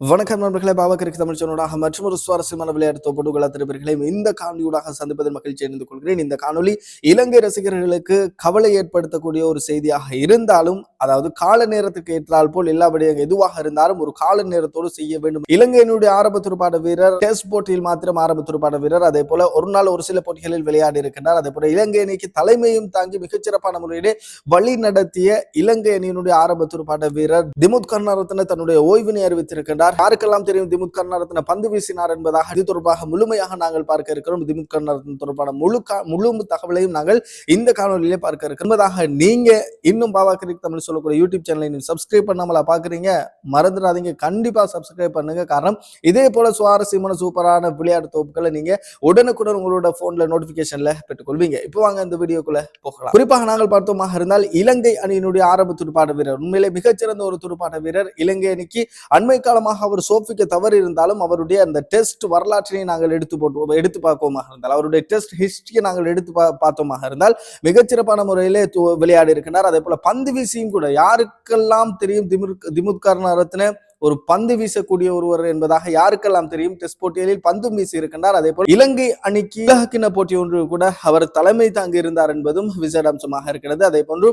வணக்கம் நண்பர்களே பாவகருக்கு தமிழ் சொன்னோடாக மற்றும் ஒரு சுவாரஸ்யமான விளையாட்டு தொகுப்புகள் அத்திருப்பர்களையும் இந்த காணொலியூடாக சந்திப்பதில் மகிழ்ச்சி அடைந்து கொள்கிறேன். இந்த காணொலி இலங்கை ரசிகர்களுக்கு கவலை ஏற்படுத்தக்கூடிய ஒரு செய்தியாக இருந்தாலும் அதாவது கால நேரத்துக்கு ஏற்றால் போல் எல்லா விடயங்கள் எதுவாக இருந்தாலும் ஒரு கால நேரத்தோடு செய்ய வேண்டும். இலங்கையினுடைய ஆரம்ப துடுப்பாட்ட வீரர் டெஸ்ட் போட்டியில் மாத்திரம் ஆரம்ப துடுப்பாட்ட வீரர் அதே போல ஒரு நாள் ஒரு சில போட்டிகளில் விளையாடி இருக்கின்றார். அதே போல இலங்கை அணிக்கு தலைமையும் தாங்கி மிகச்சிறப்பான முறையிலே வழி நடத்திய இலங்கை அணியினுடைய ஆரம்ப துடுப்பாட்ட வீரர் திமுத் கருணாரத்ன தன்னுடைய ஓய்வினை அறிவித்திருக்கின்றார். இருக்கிறார் யாருக்கெல்லாம் தெரியும் திமுத் கருணாரத்ன பந்து வீசினார் என்பதாக இது தொடர்பாக முழுமையாக நாங்கள் பார்க்க இருக்கிறோம். திமுத் கருணாரத்ன தொடர்பான முழு முழு தகவலையும் நாங்கள் இந்த காணொலியிலே பார்க்க இருக்கிறோம். என்பதாக நீங்க இன்னும் பாபா கிரிக் தமிழ் சொல்லக்கூடிய யூடியூப் சேனலை நீங்க சப்ஸ்கிரைப் பண்ணாமலா பாக்குறீங்க மறந்துடாதீங்க. கண்டிப்பா சப்ஸ்கிரைப் பண்ணுங்க. காரணம் இதே போல சுவாரஸ்யமான சூப்பரான விளையாட்டு தொகுப்புகளை நீங்க உடனுக்குடன் உங்களோட போன்ல நோட்டிபிகேஷன்ல பெற்றுக்கொள்வீங்க. இப்போ வாங்க இந்த வீடியோக்குள்ள போகலாம். குறிப்பாக நாங்கள் பார்த்தோமாக இருந்தால் இலங்கை அணியினுடைய ஆரம்ப துடுப்பாட்ட வீரர் உண்மையிலே மிகச்சிறந்த ஒரு துடுப்பாட்ட வீரர் இலங்கை அணிக்கு அண்மை காலமாக அவர் சோஃபிக்க தவறு இருந்தாலும் அவருடைய அந்த டெஸ்ட் வரலாற்றினை நாங்கள் எடுத்து போட்டு எடுத்து பார்ப்போமாக இருந்தால் அவருடைய டெஸ்ட் ஹிஸ்டரியை நாங்கள் எடுத்து பா- பார்த்தோமாக இருந்தால் மிகச்சிறப்பான முறையிலே விளையாடி இருக்கின்றார். அதே போல பந்து வீசியும் கூட யாருக்கெல்லாம் தெரியும் திமுத் திமுத் ரத்ன ஒரு பந்து வீசக்கூடிய ஒருவர் என்பதாக யாருக்கெல்லாம் தெரியும்? டெஸ்ட் போட்டிகளில் பந்தும் வீசி இருக்கின்றார் அதே போல் இலங்கை அணிக்கு உலகக்கிண போட்டி ஒன்று கூட அவர் தலைமை தாங்கி இருந்தார் என்பதும் விசேடாம்சமாக இருக்கிறது. அதே போன்று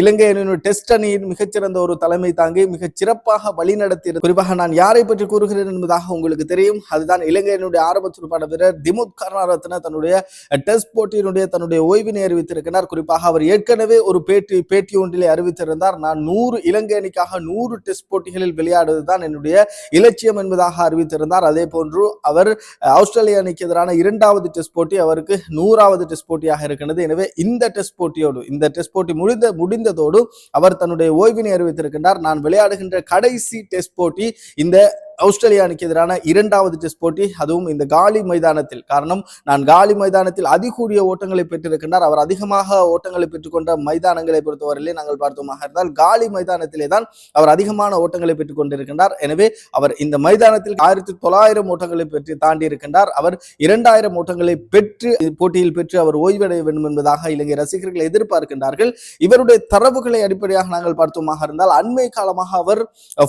இலங்கை அணியின் டெஸ்ட் அணியின் மிகச்சிறந்த ஒரு தலைமை தாங்கி மிகச் சிறப்பாக வழிநடத்தி குறிப்பாக நான் யாரை பற்றி கூறுகிறேன் என்பதாக உங்களுக்கு தெரியும். அதுதான் இலங்கையினுடைய ஆரம்ப துடுப்பாட வீரர் திமுத் கருணாரத்ன தன்னுடைய டெஸ்ட் போட்டியினுடைய தன்னுடைய ஓய்வினை அறிவித்திருக்கிறார். குறிப்பாக அவர் ஏற்கனவே ஒரு பேட்டி பேட்டி ஒன்றிலே அறிவித்திருந்தார். நான் நூறு இலங்கை அணிக்காக நூறு டெஸ்ட் போட்டிகளில் விளையாடுவது விளையாடுவதுதான் என்னுடைய இலட்சியம் என்பதாக அறிவித்திருந்தார். அதே போன்று அவர் ஆஸ்திரேலிய அணிக்கு எதிரான இரண்டாவது டெஸ்ட் போட்டி அவருக்கு நூறாவது டெஸ்ட் போட்டியாக இருக்கிறது எனவே இந்த டெஸ்ட் போட்டியோடு இந்த டெஸ்ட் போட்டி முடிந்த முடிந்ததோடு அவர் தன்னுடைய ஓய்வினை அறிவித்திருக்கின்றார். நான் விளையாடுகின்ற கடைசி டெஸ்ட் போட்டி இந்த ஆஸ்திரேலியா அணிக்கு எதிரான இரண்டாவது டெஸ்ட் போட்டி அதுவும் இந்த காலி மைதானத்தில். காரணம் நான் காலி மைதானத்தில் அதிகூடிய ஓட்டங்களை பெற்றிருக்கின்றார். அவர் அதிகமாக ஓட்டங்களை பெற்றுக்கொண்ட மைதானங்களை பொறுத்தவரையிலே நாங்கள் பார்த்தோமாக இருந்தால் காலி மைதானத்திலே தான் அவர் அதிகமான ஓட்டங்களை பெற்றுக் கொண்டிருக்கின்றார் எனவே அவர் இந்த மைதானத்தில் ஆயிரத்தி தொள்ளாயிரம் ஓட்டங்களை பெற்று தாண்டி இருக்கின்றார் அவர் இரண்டாயிரம் ஓட்டங்களை பெற்று போட்டியில் பெற்று அவர் ஓய்வடைய வேண்டும் என்பதாக இலங்கை ரசிகர்கள் எதிர்பார்க்கின்றார்கள். இவருடைய தரவுகளை அடிப்படையாக நாங்கள் பார்த்தோமாக இருந்தால் அண்மை காலமாக அவர்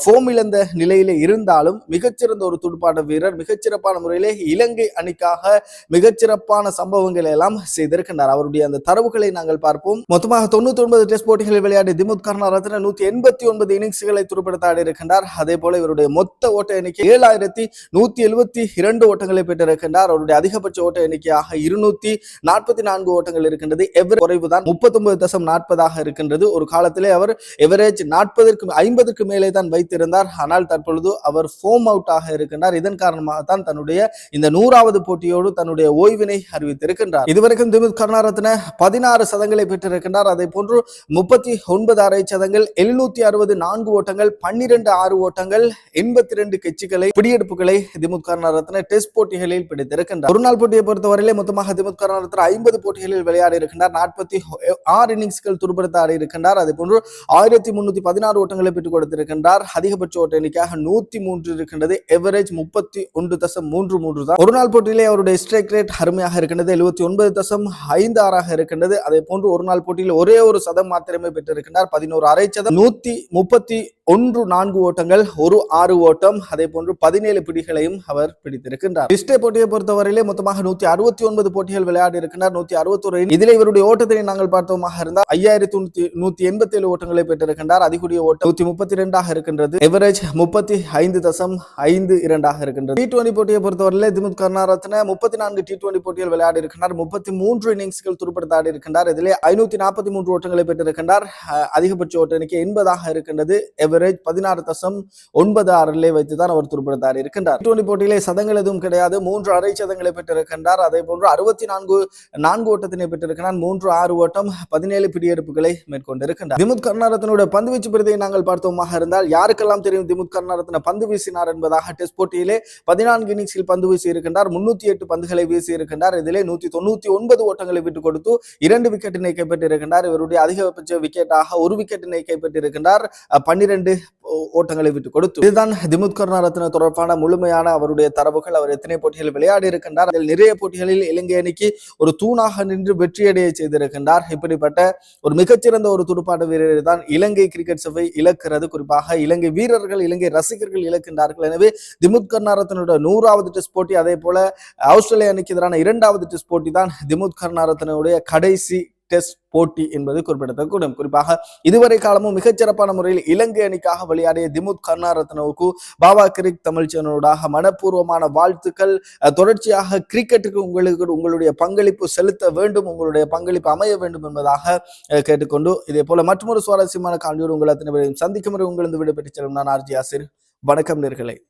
ஃபோம் இழந்த நிலையிலே இருந்தாலும் மிகச்சிறந்த ஒரு துடுப்பாட்ட வீரர் மிகச்சிறப்பான முறையிலே இலங்கை அணிக்காக மிகச்சிறப்பான சம்பவங்களை எல்லாம் செய்திருக்கின்றார். அவருடைய அந்த தரவுகளை நாங்கள் பார்ப்போம். மொத்தமாக தொண்ணூத்தி ஒன்பது டெஸ்ட் போட்டிகளில் விளையாடி திமுத் கருணாரத்ன நூத்தி எண்பத்தி ஒன்பது இன்னிங்ஸ்களை துடுப்படுத்தாடி இருக்கின்றார். அதே போல இவருடைய மொத்த ஓட்ட எண்ணிக்கை ஏழாயிரத்தி நூத்தி எழுபத்தி இரண்டு ஓட்டங்களை பெற்றிருக்கின்றார். அவருடைய அதிகபட்ச ஓட்ட எண்ணிக்கையாக இருநூத்தி நாற்பத்தி நான்கு ஓட்டங்கள் இருக்கின்றது. எவர் குறைவுதான் முப்பத்தொன்பது தசம் நாற்பதாக இருக்கின்றது. ஒரு காலத்திலே அவர் எவரேஜ் நாற்பதற்கு ஐம்பதற்கு மேலே தான் வைத்திருந்தார். ஆனால் தற்பொழுது அவர் ஹோம் அவுட் ஆக இருக்கின்றார். இதன் காரணமாக தான் தன்னுடைய இந்த நூறாவது போட்டியோடு தன்னுடைய ஓய்வினை அறிவித்திருக்கின்றார். இதுவரைக்கும் திமுத் கருணாரத்ன பதினாறு சதங்களை பெற்றிருக்கின்றார். அதே போன்று முப்பத்தி ஒன்பது அரை சதங்கள் எழுநூத்தி அறுபது நான்கு ஓட்டங்கள் பன்னிரண்டு ஆறு ஓட்டங்கள் எண்பத்தி ரெண்டு கட்சிகளை பிடியெடுப்புகளை திமுத் கருணாரத்ன டெஸ்ட் போட்டிகளில் பிடித்திருக்கின்றார். ஒரு நாள் போட்டியை பொறுத்தவரையிலே மொத்தமாக திமுத் கருணாரத்ன ஐம்பது போட்டிகளில் விளையாடி இருக்கின்றார். நாற்பத்தி ஆறு இன்னிங்ஸ்கள் துருப்படுத்த ஆடி இருக்கின்றார். அதே போன்று ஆயிரத்தி முன்னூத்தி பதினாறு ஓட்டங்களை பெற்றுக் கொடுத்திருக்கின்றார். அதிகபட்ச ஓட்ட எண்ணிக்கையாக நூத்தி மூன்று இருக்கின்றது எவரேஜ் முப்பத்தி ஒன்று தசம் மூன்று மூன்று தான். ஒரு நாள் போட்டியிலே அவருடைய ஸ்ட்ரைக் ரேட் அருமையாக இருக்கின்றது. எழுபத்தி ஒன்பது தசம் ஐந்து ஆறாக இருக்கின்றது. அதே போன்று ஒரு நாள் போட்டியில் ஒரே ஒரு சதம் மாத்திரமே பெற்றிருக்கின்றார். பதினோரு அரை சதம். நூத்தி முப்பத்தி ஒன்று நான்கு ஓட்டங்கள் ஒரு ஆறு ஓட்டம் அதே போன்று பதினேழு பிடிகளையும் அவர் பிடித்திருக்கின்றார். டிஸ்டே போட்டியை பொறுத்தவரையிலே மொத்தமாக நூத்தி அறுபத்தி ஒன்பது போட்டிகள் விளையாடி இருக்கின்றார். நூத்தி அறுபத்தொரு இதில் இவருடைய ஓட்டத்தினை நாங்கள் பார்த்தோமாக இருந்தால் ஐயாயிரத்தி நூத்தி நூத்தி எண்பத்தி ஏழு ஓட்டங்களை பெற்றிருக்கின்றார். அதிகூடிய ஓட்டம் நூத்தி முப்பத்தி இரண்டாக இருக்கின்றது. எவரேஜ் முப்பத்தி ஐந்து தசம் ஐந்து இரண்டாக இருக்கின்றது. டி டுவெண்டி போட்டியை பொறுத்தவரையிலே திமுத் கருணாரத்ன முப்பத்தி நான்கு டி டுவெண்டி போட்டியில் விளையாடி இருக்கின்றார். முப்பத்தி மூன்று இன்னிங்ஸ்கள் துடுப்படுத்தாடி இருக்கின்றார். இதிலே ஐநூத்தி நாற்பத்தி மூன்று ஓட்டங்களை பெற்றிருக்கின்றார். அதிகபட்ச ஓட்ட எண்ணிக்கை எண்பதாக இருக்கின்றது. எவரேஜ் பதினாறு தசம் ஒன்பது ஆறிலே வைத்து தான் அவர் துருப்படுத்தார் இருக்கின்றார். டுவெண்டி போட்டியிலே சதங்கள் எதுவும் கிடையாது. மூன்று அரை சதங்களை பெற்றிருக்கின்றார். அதே போன்று அறுபத்தி நான்கு நான்கு ஓட்டத்தினை பெற்றிருக்கிறார் மூன்று ஆறு ஓட்டம் பதினேழு பிடியெடுப்புகளை மேற்கொண்டிருக்கின்றார். திமுத் கருணாரத்னுடைய பந்து வீச்சு பிரதியை நாங்கள் பார்த்தோமாக இருந்தால் யாருக்கெல்லாம் தெரியும் திமுத் கருணாரத்ன பந்து வீசினார் என்பதாக டெஸ்ட் போட்டியிலே பதினான்கு இன்னிங்ஸில் பந்து வீசி இருக்கின்றார். முன்னூத்தி எட்டு பந்துகளை வீசி இருக்கின்றார். இதிலே நூத்தி தொண்ணூத்தி ஒன்பது ஓட்டங்களை விட்டுக் கொடுத்து இரண்டு விக்கெட்டினை கைப்பற்றியிருக்கின்றார். இவருடைய அதிகபட்ச விக்கெட்டாக ஒரு விக்கெட்டினை கைப்பற்றியிருக்கின்றார். அஹ், பன்னிரண்டு இரண்டு ஓட்டங்களை விட்டு கொடுத்து இதுதான் திமுத் கருணாரத்ன தொடர்பான முழுமையான அவருடைய தரவுகள். அவர் எத்தனை போட்டிகளில் விளையாடி இருக்கின்றார்? அதில் நிறைய போட்டிகளில் இலங்கை அணிக்கு ஒரு தூணாக நின்று வெற்றியடைய செய்திருக்கின்றார். இப்படிப்பட்ட ஒரு மிகச்சிறந்த ஒரு துடுப்பாட்ட வீரரை தான் இலங்கை கிரிக்கெட் சபை இழக்கிறது. குறிப்பாக இலங்கை வீரர்கள் இலங்கை ரசிகர்கள் இழக்கின்றார்கள். எனவே திமுத் கருணாரத்னோட நூறாவது டெஸ்ட் போட்டி அதே போல ஆஸ்திரேலிய அணிக்கு எதிரான இரண்டாவது டெஸ்ட் போட்டி தான் திமுத் கருணாரத்னுடைய கடைசி டெஸ்ட் போட்டி என்பது குறிப்பிடத்தக்கூடும் குறிப்பாக இதுவரை காலமும் மிகச்சிறப்பான முறையில் இலங்கை அணிக்காக விளையாடிய திமுத் கருணாரத்னவுக்கு பாபா கிரிக் தமிழ் மனப்பூர்வமான வாழ்த்துக்கள். தொடர்ச்சியாக கிரிக்கெட்டுக்கு உங்களுக்கு உங்களுடைய பங்களிப்பு செலுத்த வேண்டும் உங்களுடைய பங்களிப்பு அமைய வேண்டும் என்பதாக கேட்டுக்கொண்டு இதே போல மற்றொரு சுவாரஸ்யமான காண்டியோடு உங்கள் அத்தனை பேரையும் சந்திக்கும் முறை உங்களிருந்து விடைபெற்று செல்லும் நான் ஆர்ஜி ஆசிர். வணக்கம் நேர்களை.